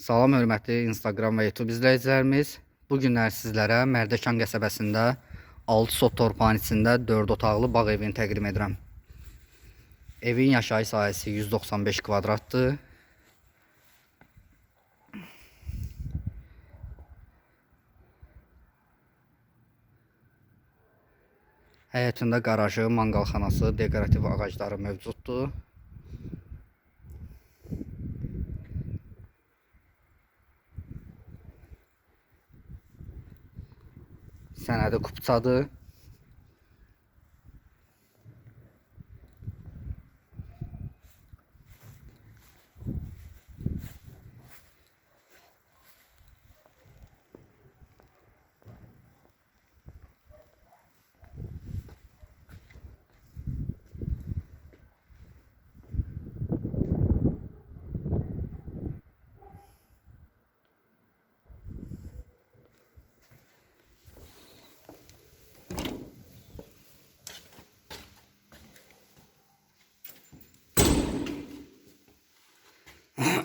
Salam hörmətli Instagram və YouTube izləyicilərimiz. Bu günlər sizlərə Mərdəkan qəsəbəsində 6 sot torpağın içində 4 otaqlı bağ evini təqdim edirəm. Evin yaşayış sahəsi 195 kvadratdır. Həyətində qarajı, manqalxanası, dekorativ ağacları mövcuddur. Sənədi kupçadır.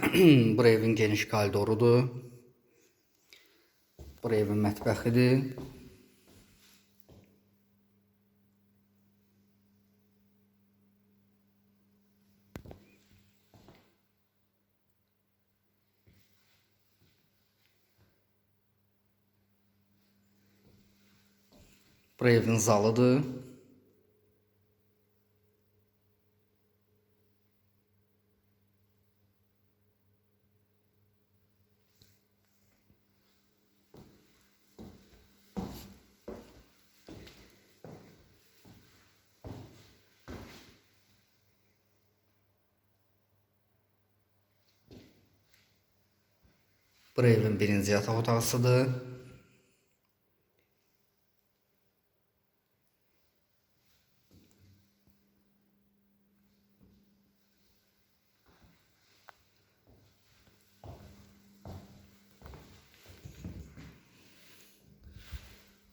Bu evin geniş koridorudur. Bu evin mətbəxidir. Bu evin zalıdır. Bu evin birinci yataq otağısıdır.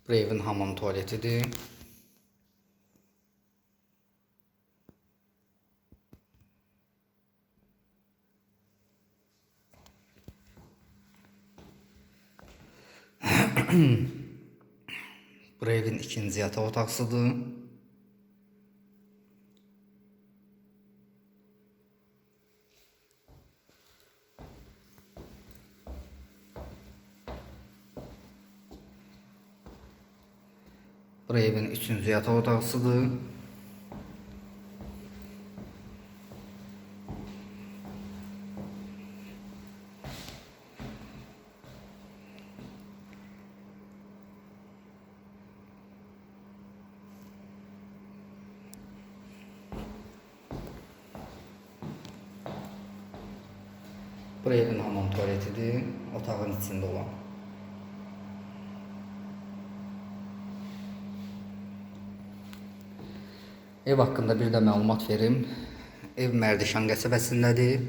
Bu evin hamam tualetidir. Bu evin ikinci yataq otaqsıdır. Bu evin üçüncü yataq otaqsıdır. Bu evin hamam tualetidir, otağın içində olan. Ev haqqında bir də məlumat verim. Ev Mərdişan qəsəbəsindədir.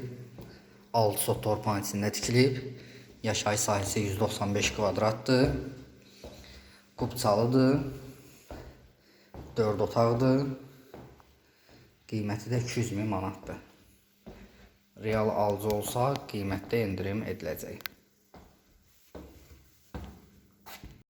6 sot torpağın içində tikilib. Yaşayış sahəsi 195 kvadratdır. Qubçalıdır. 4 otaqdır. Qiyməti də 200 min manatdır. Real alıcı olsa qiymətdə endirim ediləcək.